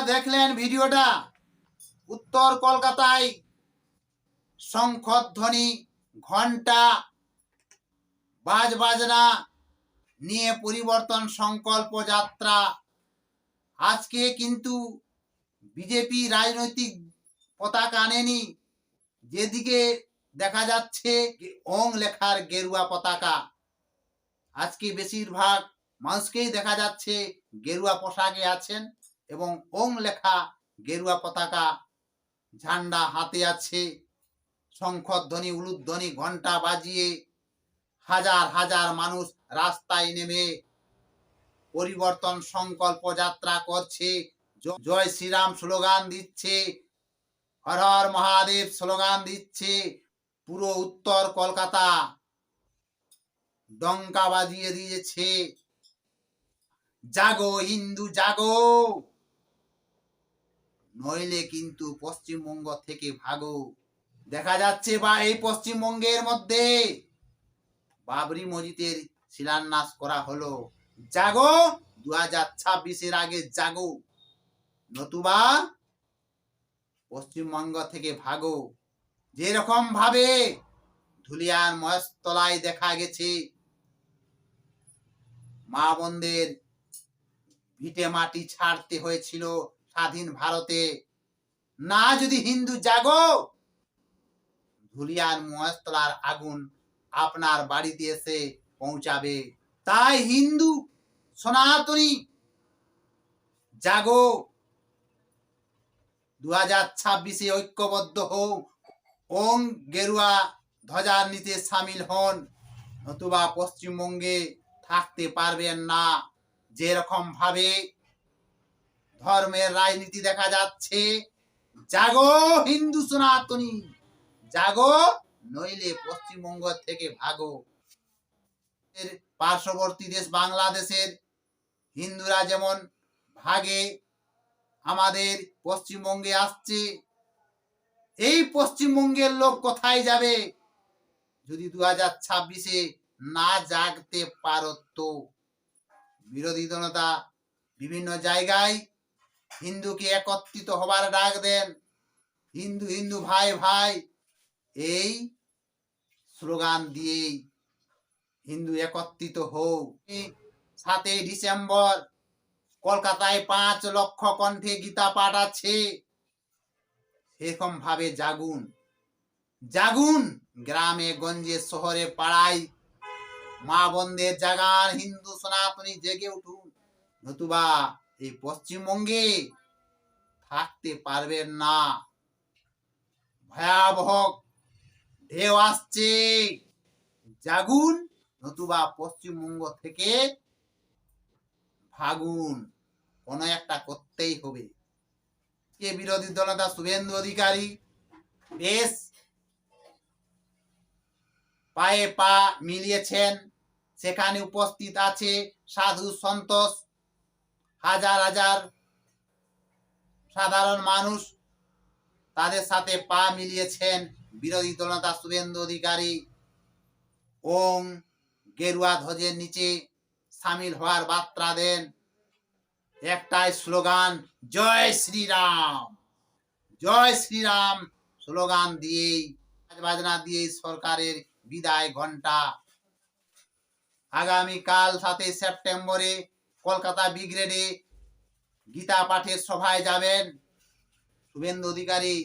বন্ধুরা দেখলেন ভিডিওটা? উত্তর কলকাতায় শঙ্খধ্বনি ঘণ্টা বাজ বাজনা নিয়ে পরিবর্তন সংকল্প যাত্রা। আজকে কিন্তু বিজেপি রাজনৈতিক পতাকা আনেনি, যেদিকে দেখা যাচ্ছে ওং লেখার গেরুয়া পতাকা। আজকে বেশিরভাগ মানুষকেই দেখা যাচ্ছে গেরুয়া পোশাকে আছেন। এবং ওং লেখা গেরুয়া পতাকা, ঝান্ডা হাতে আছে, শঙ্খধ্বনি, উলুধ্বনি ঘণ্টা বাজিয়ে হাজার হাজার মানুষ রাস্তায় নেমে পরিবর্তন সংকল্প যাত্রা করছে। জয় শ্রীরাম স্লোগান দিচ্ছে, হর হর মহাদেব স্লোগান দিচ্ছে, পুরো উত্তর কলকাতা ডঙ্কা বাজিয়ে দিয়েছে। জাগো হিন্দু, জাগো! নইলে কিন্তু পশ্চিমবঙ্গ থেকে ভাগো। দেখা যাচ্ছে বা এই পশ্চিমবঙ্গের মধ্যে বাবরি মসজিদের শিলান্যাস করা হলো। জাগো দু হাজার ছাব্বিশের আগে জাগো। নতুবা পশ্চিমবঙ্গ থেকে ভাগো। যেরকম ভাবে ধুলিয়ান মহেশতলায় দেখা গেছে, মা বোনদের ভিটে মাটি ছাড়তে হয়েছিল। স্বাধীন ভারতে। না যদি হিন্দু জাগো, ধুলিয়ার মহেশতলার আগুন আপনার বাড়িতে এসে পৌঁছাবে। তাই হিন্দু, সনাতনী জাগো। দু হাজার ছাব্বিশে ঐক্যবদ্ধ হোক ওং গেরুয়া ধ্বজার নিতে সামিল হন। নতুবা পশ্চিমবঙ্গে থাকতে পারবেন না যেরকম ভাবে ধর্মের রাজনীতি দেখা যাচ্ছে। জাগো হিন্দু সনাতনী, জাগো, নইলে পশ্চিমবঙ্গ থেকে ভাগো। পার্শ্ববর্তী দেশ বাংলাদেশের, হিন্দুরা যেমন ভাগে, আমাদের পশ্চিমবঙ্গে আসছে। এই পশ্চিমবঙ্গের লোক কোথায় যাবে? যদি দু হাজার ছাব্বিশে না জাগতে পারত। বিরোধী দলতা বিভিন্ন জায়গায় হিন্দুকে একত্রিত হবার ডাক দেন। হিন্দু হিন্দু, ভাই ভাই, এই স্লোগান দিয়েই হিন্দু একত্রিত হোক সাতই ডিসেম্বর, কলকাতায় পাঁচ লক্ষ কণ্ঠে গীতা পাঠ আছে। সেরকম ভাবে জাগুন জাগুন গ্রামে, গঞ্জে, শহরে, পাড়ায়। মা বোনদের জাগান হিন্দু সনাতনী জেগে উঠুন। নতুবা এই পশ্চিমবঙ্গে থাকতে পারবেন না। ভয়াবহ ঢেউ আসছে। জাগুন, নতুবা পশ্চিমবঙ্গ থেকে ভাগুন। কোনো একটা করতেই হবে। কে বিরোধী দলনেতা শুভেন্দু অধিকারী? বেশ। পায়ে পা মিলিয়েছেন। সেখানে উপস্থিত আছে সাধু সন্তোষ। হাজার হাজার সাধারণ মানুষ তাদের সাথে পা মিলিয়েছেন বিরোধী দলনেতা শুভেন্দু অধিকারী। ওম গেরুয়া ধ্বজের নিচে সামিল হওয়ার বার্তা দেন। একটাই স্লোগান, জয় শ্রীরাম। জয় শ্রীরাম স্লোগান দিয়েই, বাজনা দিয়েই সরকারের বিদায় ঘণ্টা আগামীকাল সাতই সেপ্টেম্বরে কলকাতা ব্রিগেডে গীতা পাঠের সভায় যাবেন। শুভেন্দু অধিকারী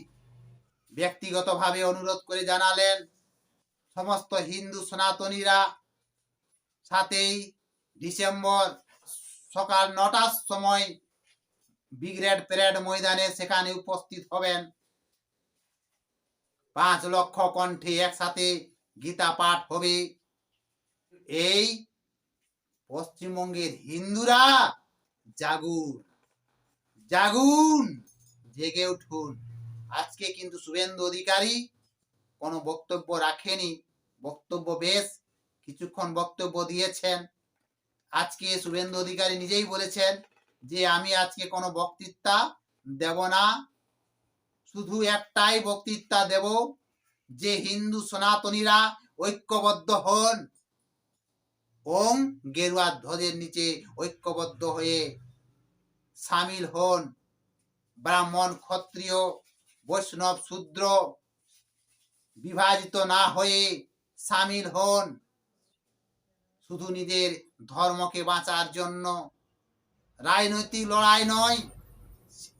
ব্যক্তিগতভাবে অনুরোধ করে জানালেন, সমস্ত হিন্দু সনাতনীরা সাতই ডিসেম্বর সকাল নটার সময় বিগ্রেড প্যারেড ময়দানে সেখানে উপস্থিত হবেন। পাঁচ লক্ষ কণ্ঠে একসাথে গীতা পাঠ হবে। এই পশ্চিমবঙ্গের হিন্দুরা, জাগুন জাগুন, জেগে উঠুন। আজকে কিন্তু শুভেন্দু অধিকারী কোনো বক্তব্য রাখেনি, বক্তব্য বেশ কিছুক্ষণ বক্তব্য দিয়েছেন। আজকে শুভেন্দু অধিকারী নিজেই বলেছেন যে, আমি আজকে কোনো বক্তৃতা দেব না। শুধু একটাই বক্তৃতা দেব, যে হিন্দু সনাতনীরা ঐক্যবদ্ধ হন। ওম গেরুয়া ধ্বজের নিচে ঐক্যবদ্ধ হয়ে সামিল হন। ব্রাহ্মণ, ক্ষত্রিয়, বৈষ্ণব, শূদ্র বিভাজিত না হয়ে সামিল হন। শুধু নিজের ধর্মকে বাঁচার জন্য। রাজনৈতিক লড়াই নয়,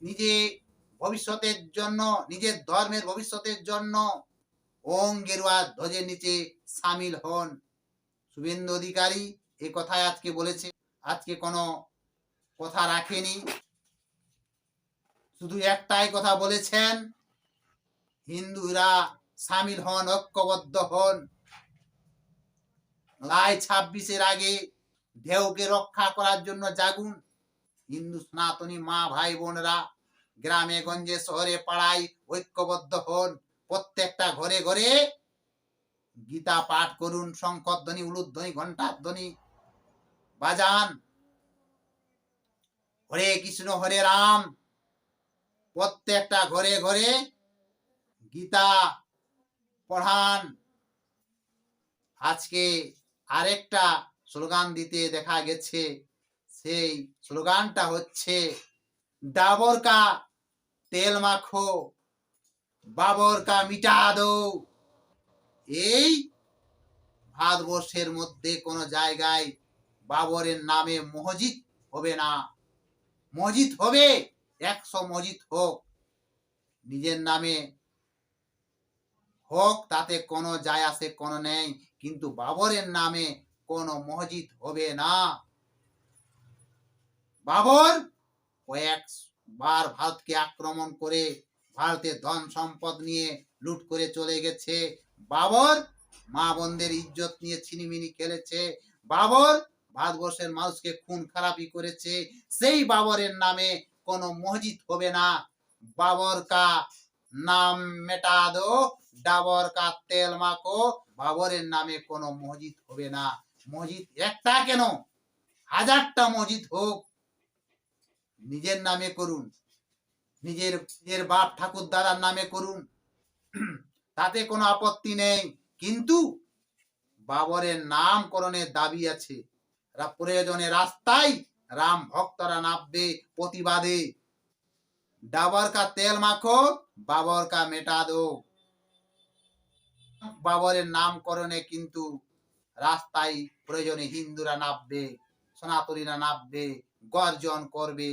নিজে ভবিষ্যতের জন্য, নিজের ধর্মের ভবিষ্যতের জন্য ওং গেরুয়া ধ্বজের নিচে সামিল হন। শুভেন্দু অধিকারী এ কথাই আজকে বলেছে। আজকে কোনো কথা রাখেনি। শুধু একটাই কথা বলেছেন, হিন্দুরা সামিল হন, ঐক্যবদ্ধ হন। লাই ছাব্বিশের আগে ঢেউকে রক্ষা করার জন্য জাগুন। হিন্দু সনাতনী মা, ভাই, বোনরা গ্রামে, গঞ্জে, শহরে পাড়ায় ঐক্যবদ্ধ হন। প্রত্যেকটা ঘরে ঘরে গীতা পাঠ করুন, শঙ্কর শঙ্করধ্বনি উলুধ্বনি ঘণ্টার ধ্বনি বাজান। হরে কৃষ্ণ, হরে রাম। প্রত্যেকটা ঘরে ঘরে গীতা পড়ান। আজকে আরেকটা স্লোগান দিতে দেখা গেছে। সেই স্লোগানটা হচ্ছে, ডাবর কা তেল মাখো, বাবর কা মিটা দো। এই ভারতবর্ষের মধ্যে কোনো জায়গায় বাবরের নামে মসজিদ হবে না। মসজিদ হবে, একশো মসজিদ হোক, নিজের নামে হোক, তাতে কোনো যায় আসে, কোনো নেই, কিন্তু বাবরের নামে কোনো মসজিদ হবে না। বাবর কয়েক বার ভারতকে আক্রমণ করে ভারতের ধন সম্পদ নিয়ে লুট করে চলে গেছে। বাবর মা বোনদের ইজ্জত নিয়ে ছিনিমিনি খেলেছে। বাবর ভারতবর্ষের মানুষকে খুন খারাপি করেছে। সেই বাবরের নামে কোনো মসজিদ হবে না। বাবর কা নাম মেটা দো, ডাবর কা তেল মাখো, বাবরের নামে কোনো মসজিদ হবে না। মসজিদ একটা কেন? হাজারটা মসজিদ হোক। নিজের নামে করুন। নিজের নিজের বাপ ঠাকুর দাদার নামে করুন। তাতে কোনো আপত্তি নেই। কিন্তু বাবরের নামকরণের দাবি আছে। প্রয়োজনে রাস্তায় রাম ভক্তরা নামবে প্রতিবাদে। ডাবর কা তেল মাখো, বাবর কা মেটা দো। বাবরের নামকরণে কিন্তু রাস্তায় প্রয়োজনে হিন্দুরা নামবে, সনাতনীরা নামবে, গর্জন করবে।